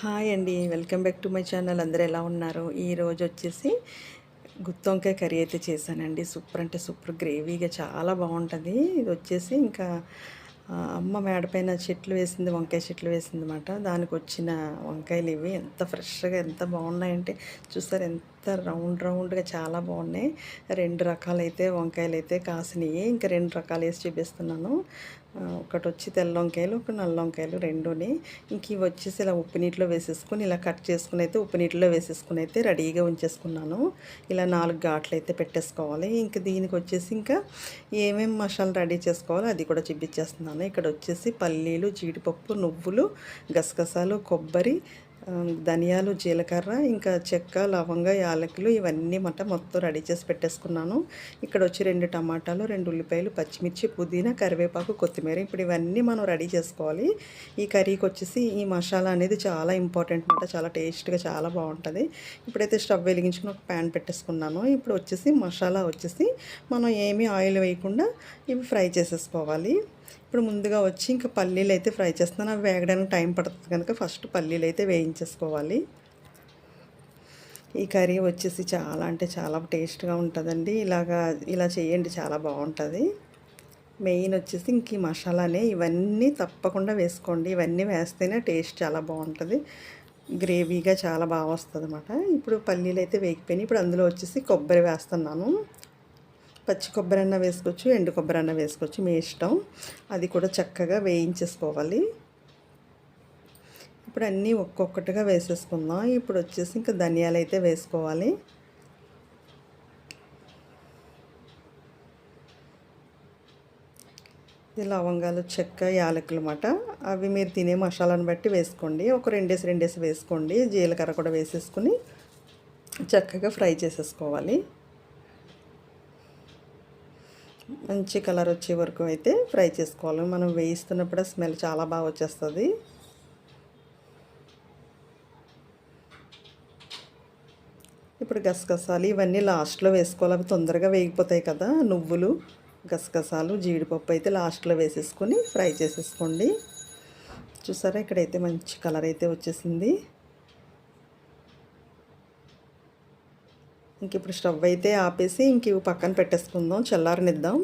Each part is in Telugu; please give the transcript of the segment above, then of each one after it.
హాయ్ అండి. Welcome back to my channel. అందరూ ఎలా ఉన్నారు? ఈరోజు వచ్చేసి గుత్తొంకాయ కర్రీ అయితే చేశానండి. సూపర్ అంటే సూపర్ గ్రేవీగా చాలా బాగుంటుంది. ఇది వచ్చేసి ఇంకా అమ్మ మేడపైన చెట్లు వేసింది వంకాయ చెట్లు వేసింది అనమాట దానికి వచ్చిన వంకాయలు ఇవి ఎంత ఫ్రెష్గా ఎంత బాగున్నాయంటే చూస్తారు ఎంత రౌండ్ రౌండ్గా చాలా బాగున్నాయి. రెండు రకాలైతే వంకాయలు అయితే కాసినాయి. ఇంకా రెండు రకాలు వేసి చూపిస్తున్నాను. ఒకటి వచ్చి తెల్ల వంకాయలు ఒక నల్ల వంకాయలు రెండుని. ఇంక ఇవి వచ్చేసి ఇలా ఉప్పు నీటిలో వేసేసుకుని ఇలా కట్ చేసుకుని అయితే ఉప్పు నీటిలో వేసేసుకుని అయితే రెడీగా ఉంచేసుకున్నాను. ఇలా నాలుగు ఘాట్లు అయితే పెట్టేసుకోవాలి. ఇంక దీనికి వచ్చేసి ఇంకా ఏమేమి మసాలా రెడీ చేసుకోవాలో అది కూడా చూపించేస్తున్నాను. ఇక్కడ వచ్చేసి పల్లీలు జీడిపప్పు నువ్వులు గసగసాలు కొబ్బరి ధనియాలు జీలకర్ర ఇంకా చెక్క లవంగ యాలకులు ఇవన్నీ మాట మొత్తం రెడీ చేసి పెట్టేసుకున్నాను. ఇక్కడ వచ్చి రెండు టమాటాలు రెండు ఉల్లిపాయలు పచ్చిమిర్చి పుదీనా కరివేపాకు కొత్తిమీర ఇప్పుడు ఇవన్నీ మనం రెడీ చేసుకోవాలి. ఈ కర్రీకి వచ్చేసి ఈ మసాలా అనేది చాలా ఇంపార్టెంట్ అనమాట చాలా టేస్ట్గా చాలా బాగుంటుంది. ఇప్పుడైతే స్టవ్ వెలిగించుకుని ఒక ప్యాన్ పెట్టేసుకున్నాను. ఇప్పుడు వచ్చేసి మసాలా వచ్చేసి మనం ఏమీ ఆయిల్ వేయకుండా ఇవి ఫ్రై చేసేసుకోవాలి. ఇప్పుడు ముందుగా వచ్చి ఇంకా పల్లీలు అయితే ఫ్రై చేస్తున్నాను అవి వేగడానికి టైం పడుతుంది కనుక ఫస్ట్ పల్లీలు అయితే వేయించేసుకోవాలి. ఈ కర్రీ వచ్చేసి చాలా అంటే చాలా టేస్ట్గా ఉంటుందండి. ఇలాగా ఇలా చేయండి చాలా బాగుంటుంది. మెయిన్ వచ్చేసి ఇంక ఈ మసాలానే ఇవన్నీ తప్పకుండా వేసుకోండి. ఇవన్నీ వేస్తేనే టేస్ట్ చాలా బాగుంటుంది. గ్రేవీగా చాలా బాగా వస్తుంది అనమాట ఇప్పుడు పల్లీలు అయితే వేగిపోయినాయి. ఇప్పుడు అందులో వచ్చేసి కొబ్బరి వేస్తున్నాను. పచ్చి కొబ్బరి అన్న వేసుకోవచ్చు ఎండు కొబ్బరి అన్న వేసుకోవచ్చు మీ ఇష్టం. అది కూడా చక్కగా వేయించేసుకోవాలి. ఇప్పుడు అన్నీ ఒక్కొక్కటిగా వేసేసుకుందాం. ఇప్పుడు వచ్చేసి ఇంకా ధనియాలు అయితే వేసుకోవాలి. ఇది లవంగాలు చెక్క యాలకులు అన్నమాట. అవి మీరు తినే మసాలాను బట్టి వేసుకోండి. ఒక రెండేసి రెండేసి వేసుకోండి. జీలకర్ర కూడా వేసేసుకుని చక్కగా ఫ్రై చేసేసుకోవాలి. మంచి కలర్ వచ్చే వరకు అయితే ఫ్రై చేసుకోవాలి. మనం వేయిస్తున్నప్పుడు స్మెల్ చాలా బాగా వచ్చేస్తుంది. ఇప్పుడు గసగసాలు ఇవన్నీ లాస్ట్లో వేసుకోవాలి. అవి తొందరగా వేగిపోతాయి కదా నువ్వులు గసగసాలు జీడిపప్పు అయితే లాస్ట్లో వేసేసుకొని ఫ్రై చేసేసుకోండి. చూసారా ఇక్కడైతే మంచి కలర్ అయితే వచ్చేసింది. ఇంక ఇప్పుడు స్టవ్ అయితే ఆపేసి ఇంక ఇవి పక్కన పెట్టేసుకుందాం చల్లారనిద్దాం.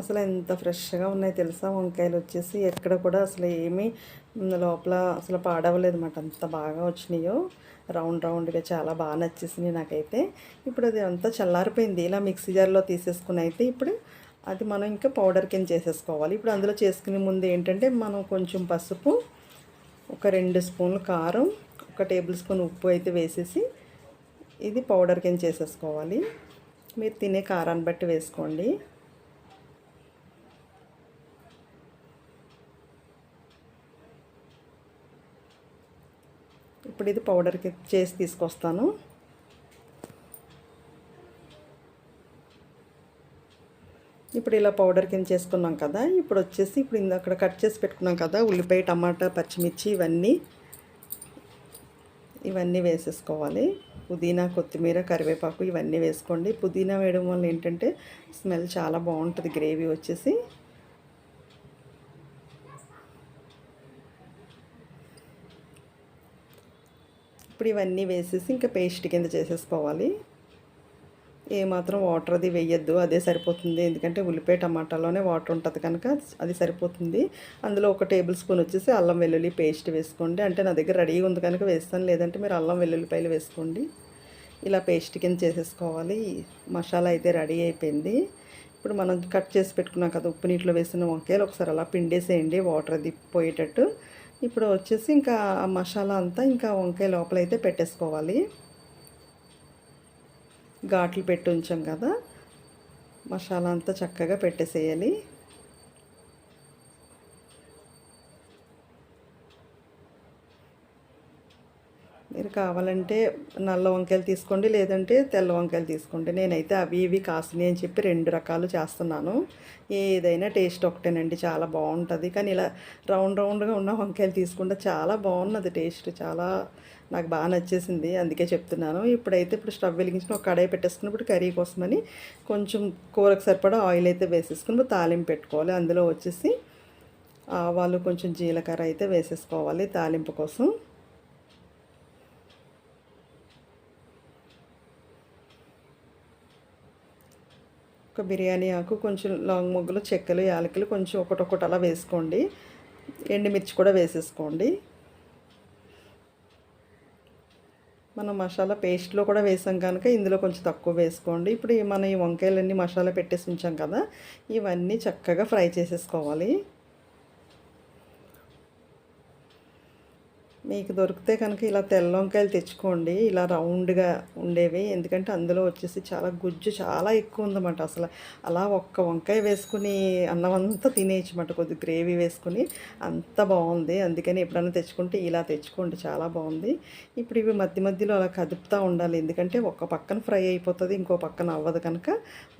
అసలు ఎంత ఫ్రెష్గా ఉన్నాయి తెలుసా? వంకాయలు వచ్చేసి ఎక్కడ కూడా అసలు ఏమీ లోపల అసలు పాడవలేదు అనమాట అంత బాగా వచ్చినాయో. రౌండ్ రౌండ్గా చాలా బాగా నచ్చేసినాయి నాకైతే. ఇప్పుడు అది అంతా చల్లారిపోయింది. ఇలా మిక్సీ జార్లో తీసేసుకుని అయితే ఇప్పుడు అది మనం ఇంకా పౌడర్ కింద చేసేసుకోవాలి. ఇప్పుడు అందులో చేసుకునే ముందు ఏంటంటే మనం కొంచెం పసుపు ఒక రెండు స్పూన్లు కారం ఒక టేబుల్ స్పూన్ ఉప్పు అయితే వేసేసి ఇది పౌడర్ కింద చేసేసుకోవాలి. మీరు తినే కారాన్ని బట్టి వేసుకోండి. ఇప్పుడు ఇది పౌడర్కి చేసి తీసుకొస్తాను. ఇప్పుడు ఇలా పౌడర్ కింద చేసుకున్నాం కదా ఇప్పుడు వచ్చేసి ఇప్పుడు ఇంద అక్కడ కట్ చేసి పెట్టుకున్నాం కదా ఉల్లిపాయ టమాటా పచ్చిమిర్చి ఇవన్నీ. ఇవన్నీ వేసేసుకోవాలి. పుదీనా కొత్తిమీర కరివేపాకు ఇవన్నీ వేసుకోండి. పుదీనా వేయడం వల్ల ఏంటంటే స్మెల్ చాలా బాగుంటుంది గ్రేవీ వచ్చేసి. ఇప్పుడు ఇవన్నీ వేసేసి ఇంకా పేస్ట్ కింద చేసేసుకోవాలి. ఏమాత్రం వాటర్ అది వేయద్దు అదే సరిపోతుంది. ఎందుకంటే ఉల్లిపాయ టమాటాలోనే వాటర్ ఉంటుంది కనుక అది సరిపోతుంది. అందులో ఒక టేబుల్ స్పూన్ వచ్చేసి అల్లం వెల్లుల్లి పేస్ట్ వేసుకోండి. అంటే నా దగ్గర రెడీగా ఉంది కనుక వేస్తాను లేదంటే మీరు అల్లం వెల్లుల్లిపాయలు వేసుకోండి. ఇలా పేస్ట్ కింద చేసేసుకోవాలి. మసాలా అయితే రెడీ అయిపోయింది. ఇప్పుడు మనం కట్ చేసి పెట్టుకున్నాం కదా ఉప్పు నీటిలో వేసిన వంకాయలు ఒకసారి అలా పిండేసేయండి. వాటర్ అది పోయేటట్టు. ఇప్పుడు వచ్చేసి ఇంకా ఆ మసాలా అంతా ఇంకా వంకాయ లోపల అయితే పెట్టేసుకోవాలి. ఘాట్లు పెట్టి ఉంచాం కదా. మసాలా అంతా చక్కగా పెట్టేసేయాలి. మీరు కావాలంటే నల్ల వంకాయలు తీసుకోండి లేదంటే తెల్ల వంకాయలు తీసుకోండి. నేనైతే అవి ఇవి కాసినాయి అని చెప్పి రెండు రకాలు చేస్తున్నాను. ఏదైనా టేస్ట్ ఒకటేనండి చాలా బాగుంటుంది. కానీ ఇలా రౌండ్ రౌండ్గా ఉన్న వంకాయలు తీసుకుంటే చాలా బాగున్నది టేస్ట్ చాలా నాకు బాగా నచ్చేసింది. అందుకే చెప్తున్నాను. ఇప్పుడైతే ఇప్పుడు స్టవ్ వెలిగించిన ఒక కడాయి పెట్టేసుకున్నప్పుడు కర్రీ కోసమని కొంచెం కూరకు సరిపడా ఆయిల్ అయితే వేసేసుకుని తాలింపు పెట్టుకోవాలి. అందులో వచ్చేసి ఆవాలు కొంచెం జీలకర్ర అయితే వేసేసుకోవాలి తాలింపు కోసం. ఒక బిర్యానీ ఆకు కొంచెం లాంగ్ మొగ్గలు చెక్కలు యాలకులు కొంచెం ఒకటొకటి అలా వేసుకోండి. ఎండుమిర్చి కూడా వేసేసుకోండి. మనం మసాలా పేస్ట్లో కూడా వేసాం కనుక ఇందులో కొంచెం తక్కువ వేసుకోండి. ఇప్పుడు మనం ఈ వంకాయలన్నీ మసాలా పెట్టేసి ఉంచాం కదా ఇవన్నీ చక్కగా ఫ్రై చేసేసుకోవాలి. మీకు దొరికితే కనుక ఇలా తెల్ల వంకాయలు తెచ్చుకోండి. ఇలా రౌండ్గా ఉండేవి. ఎందుకంటే అందులో వచ్చేసి చాలా గుజ్జు చాలా ఎక్కువ ఉందన్నమాట. అసలు అలా ఒక్క వంకాయ వేసుకుని అన్నం అంతా తినేయచ్చమాట కొద్ది గ్రేవీ వేసుకుని అంత బాగుంది. అందుకని ఎప్పుడైనా తెచ్చుకుంటే ఇలా తెచ్చుకోండి. చాలా బాగుంది. ఇప్పుడు ఇవి మధ్య మధ్యలో అలా కదుపుతూ ఉండాలి. ఎందుకంటే ఒక పక్కన ఫ్రై అయిపోతుంది ఇంకో పక్కన అవ్వదు కనుక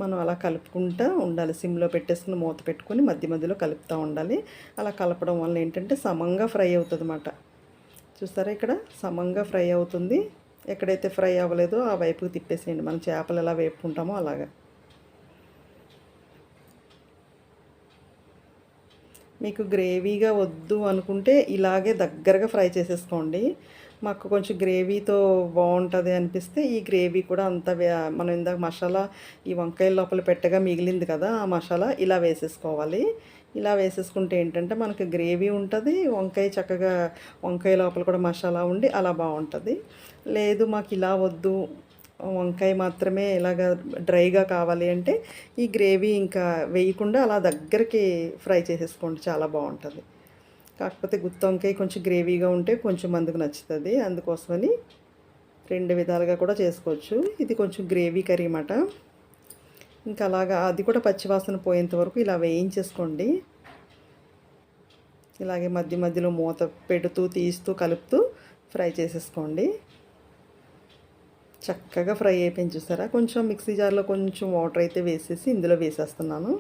మనం అలా కలుపుకుంటూ ఉండాలి. సిమ్లో పెట్టేసుకుని మూత పెట్టుకుని మధ్య మధ్యలో కలుపుతూ ఉండాలి. అలా కలపడం వల్ల ఏంటంటే సమంగా ఫ్రై అవుతుంది అన్నమాట చూస్తారా ఇక్కడ? సమంగా ఫ్రై అవుతుంది. ఎక్కడైతే ఫ్రై అవ్వలేదో ఆ వైపుకి తిప్పేసేయండి. మనం చేపలు ఎలా వేపుకుంటామో అలాగా. మీకు గ్రేవీగా వద్దు అనుకుంటే ఇలాగే దగ్గరగా ఫ్రై చేసేసుకోండి. మాకు కొంచెం గ్రేవీతో బాగుంటుంది అనిపిస్తే ఈ గ్రేవీ కూడా అంత మనం ఇందాక మసాలా ఈ వంకాయ లోపల పెట్టగా మిగిలింది కదా ఆ మసాలా ఇలా వేసేసుకోవాలి. ఇలా వేసేసుకుంటే ఏంటంటే మనకి గ్రేవీ ఉంటుంది వంకాయ చక్కగా వంకాయ లోపల కూడా మసాలా ఉండి అలా బాగుంటుంది. లేదు మాకు ఇలా వద్దు వంకాయ మాత్రమే ఇలాగ డ్రైగా కావాలి అంటే ఈ గ్రేవీ ఇంకా వేయకుండా అలా దగ్గరికి ఫ్రై చేసేసుకోండి చాలా బాగుంటుంది. కాకపోతే గుత్త వంకాయ కొంచెం గ్రేవీగా ఉంటే కొంచెం మందుకు నచ్చుతుంది. అందుకోసమని రెండు విధాలుగా కూడా చేసుకోవచ్చు. ఇది కొంచెం గ్రేవీ కర్రీ అన్నమాట ఇంకా అలాగా అది కూడా పచ్చివాసన పోయేంత వరకు ఇలా వేయించేసుకోండి. ఇలాగే మధ్య మధ్యలో మూత పెడుతూ తీస్తూ కలుపుతూ ఫ్రై చేసేసుకోండి. చక్కగా ఫ్రై అయిపోయింది చూసారా? కొంచెం మిక్సీ జార్లో కొంచెం వాటర్ అయితే వేసేసి ఇందులో వేసేస్తున్నాను.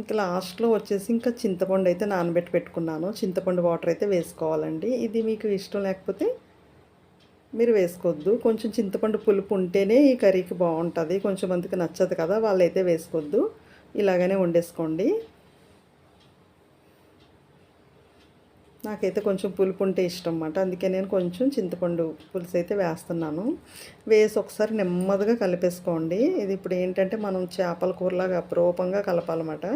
ఇంకా లాస్ట్లో వచ్చేసి ఇంకా చింతపండు అయితే నానబెట్టి పెట్టుకున్నాను. చింతపండు వాటర్ అయితే వేసుకోవాలండి. ఇది మీకు ఇష్టం లేకపోతే మీరు వేసుకోవద్దు. కొంచెం చింతపండు పులుపు ఉంటేనే ఈ కర్రీకి బాగుంటుంది. కొంచెం మందికి నచ్చదు కదా వాళ్ళైతే వేసుకోవద్దు. ఇలాగనే వండేసుకోండి. నాకైతే కొంచెం పులుపు ఉంటే ఇష్టం అన్నమాట. అందుకే నేను కొంచెం చింతపండు పులుసు అయితే వేస్తున్నాను. వేసి ఒకసారి నెమ్మదిగా కలిపేసుకోండి. ఇది ఇప్పుడు ఏంటంటే మనం చేపల కూరలాగా అప్రూపంగా కలపాలన్నమాట.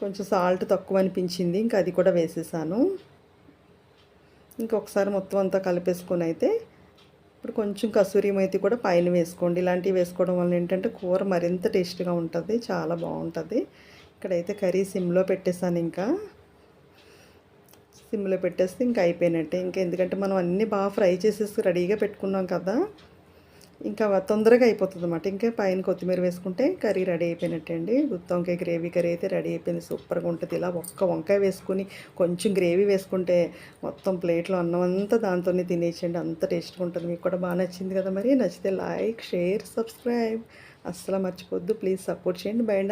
కొంచెం సాల్ట్ తక్కువ అనిపించింది. ఇంకా అది కూడా వేసేసాను. ఇంకొకసారి మొత్తం అంతా కలిపేసుకొని అయితే ఇప్పుడు కొంచెం కసూరి మైతి కూడా పైన వేసుకోండి. ఇలాంటివి వేసుకోవడం వల్ల ఏంటంటే కూర మరింత టేస్ట్గా ఉంటుంది చాలా బాగుంటుంది. ఇక్కడైతే కర్రీ సిమ్లో పెట్టేశాను ఇంకా. సిమ్లో పెట్టేస్తే ఇంకా అయిపోయినట్టే. ఇంకా ఎందుకంటే మనం అన్నీ బాగా ఫ్రై చేసేసి రెడీగా పెట్టుకున్నాం కదా. ఇంకా తొందరగా అయిపోతుంది అన్నమాట. ఇంకా పైన కొత్తిమీర వేసుకుంటే కర్రీ రెడీ అయిపోయినట్టే అండి. వంకాయ గ్రేవీ కర్రీ అయితే రెడీ అయిపోయింది. సూపర్గా ఉంటుంది. ఇలా ఒక్క వంకాయ వేసుకుని కొంచెం గ్రేవీ వేసుకుంటే మొత్తం ప్లేట్లో అన్నం అంతా దాంతోనే తినేసేయండి. అంత టేస్ట్గా ఉంటుంది. మీకు కూడా బాగా నచ్చింది కదా మరి. నచ్చితే లైక్ షేర్ సబ్స్క్రైబ్. అస్సలు మర్చిపోద్దు ప్లీజ్ సపోర్ట్ చేయండి. బయట